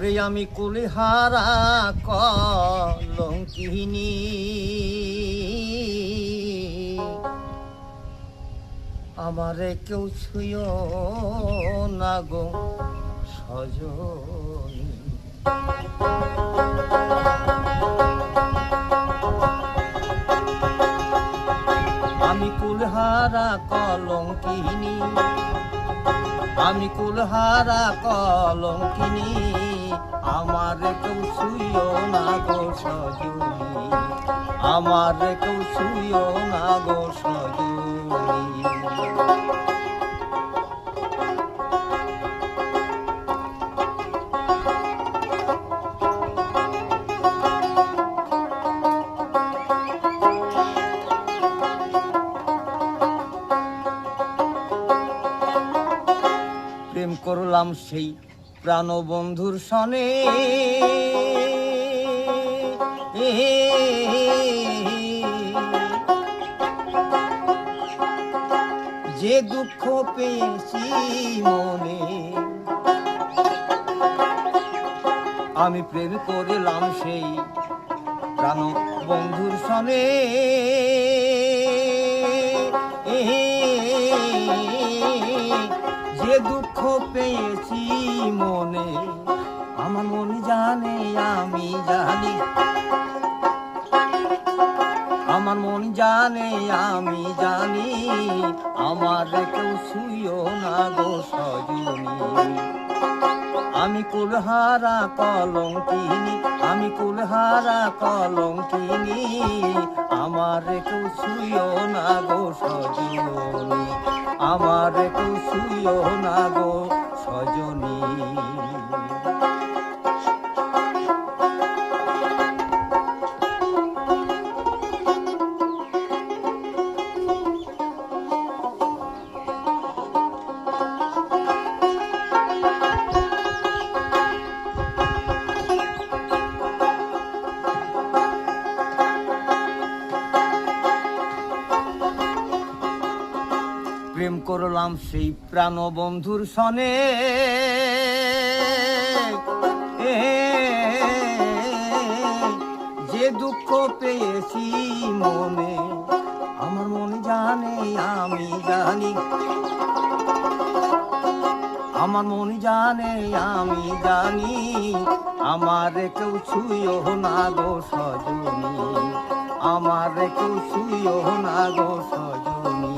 ওরে আমি কুলহারা কলঙ্কিনী। আমারে কেউ ছুঁয় না গো সজনী। আমি কুলহারা কলঙ্কিনী। আমি কুলহারা কলঙ্কিনী। আমার কেউ ছুঁয় না গো সজনী। আমার কেউ ছুঁয় না গো সজনী। প্রেম করলাম সেই প্রাণবন্ধুর সনে। যে দুঃখ পেয়েছি মনে আমি প্রেম করলাম সেই প্রাণ বন্ধুর সনে। যে দুঃখ পেয়েছি মনে, আমার মন জানে, আমি জানি। আমার মন জানে, আমি জানি, আমার কেউ শুইও না গো সজনী। আমি কুলহারা কলঙ্কিনী, আমি কুলহারা কলঙ্কিনী, আমার কেউ শুইও না গো সজনী। আমার শুইও না গো সজনী। প্রেম করলাম সেই প্রাণ বন্ধুর সনে যে দুঃখ পেয়েছি মনে, আমার মন জানে আমি জানি। আমার মন জানে আমি জানি, আমার কেউ ছুঁয়ো না গো সজনী। আমার কেউ ছুঁয়ো না গো সজনী।